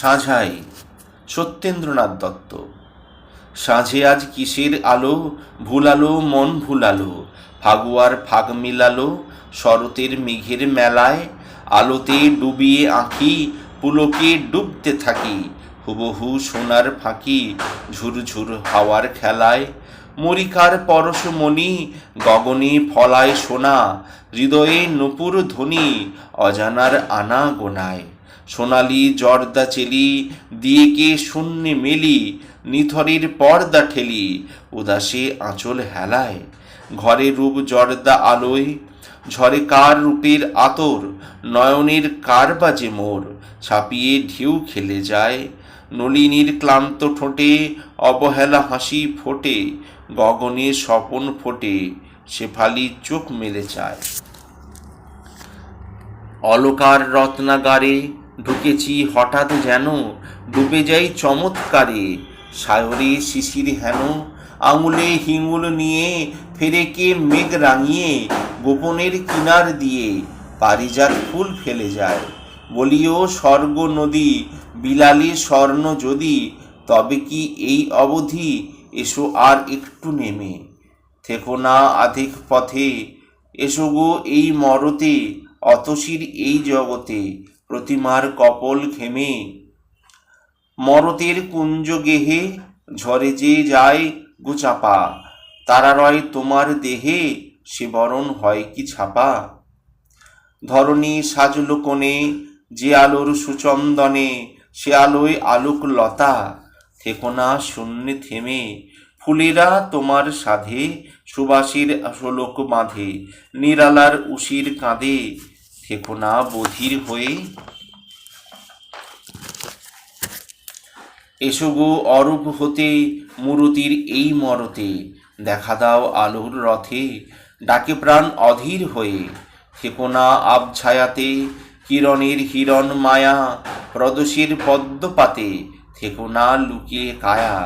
সাঁঝাই সত্যেন্দ্রনাথ দত্ত। সাঁঝে আজ কিসের আলো? ভুলালো, মন ভুলালো। ফাগুয়ার ফাগ মিলালো শরতের মেঘের মেলায়। আলোতে ডুবিয়ে আঁকি, পুলকে ডুবতে থাকি। হুবহু সোনার ফাঁকি, ঝুরঝুর হাওয়ার খেলায়। মরিকার পরশমণি গগনে ফলায় সোনা। হৃদয়ে নূপুর ধ্বনি, অজানার আনা গোনায় সোনালি জর্দা চেলি, দিয়ে কে শূন্যে মেলি, নিথরের পর্দা ঠেলি, উদাসে আঁচল হেলায়। ঘরে রূপ জর্দা আলোয়, ঝরে কার রূপের আতর, নয়নের কার বাজে মোর, ছাপিয়ে ঢেউ খেলে যায়। নলিনীর ক্লান্ত ঠোঁটে, অবহেলা হাসি ফোটে, গগনে স্বপন ফোটে, শেফালি চোখ মেলে চায়। অলকার রত্নাগারে ঢুকেছি হঠাৎ যেন, ডুবে যাই চমৎকারে। সায়রে শিশির হেন, আঙুলে হিঙুল নিয়ে ফেরে কে মেঘ রাঙিয়ে গোপনের কিনার দিয়ে পারিজাত ফুল ফেলে যায়। বলিও, স্বর্গ নদী, বিলালে স্বর্ণ যদি, তবে কি এই অবধি এসো আর একটু নেমে? থেকো না আধিক পথে, এসো গো এই মরতে, অতসীর এই জগতে। প্রতিমার কপল ঘেমে। মরতের কুঞ্জ গেহে, ঝরে যে যায় গুচাপা। তারা রয় তোমার দেহে, সে বরণ হয় কি ছাপা। ধরণী সাজলো কোণে, যে আলোর সুচন্দনে, সে আলোয় আলোক লতা। থেকো না শূন্যে থেমে, ফুলেরা তোমার সাধে, সুবাসীর শোলক বাঁধে। নিরালার উশির কাঁধে থেকো না বধির হয়ে এসো গো অরূপ হতে মুরতির এই মরতে। দেখা দাও আলোর রথে, ডাকে প্রাণ অধীর হয়ে। না আবছায়াতে কিরণের হিরণ মায়া, প্রদোষের পদ্মপাতে। না লুকিয়ে কায়া,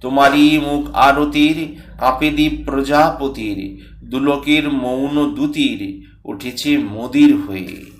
তোমারই মুখ আরতির, কাঁপে দ্বীপ প্রজাপতির, দুলকের মৌন দূতির। উঠেছে মোদির হয়ে।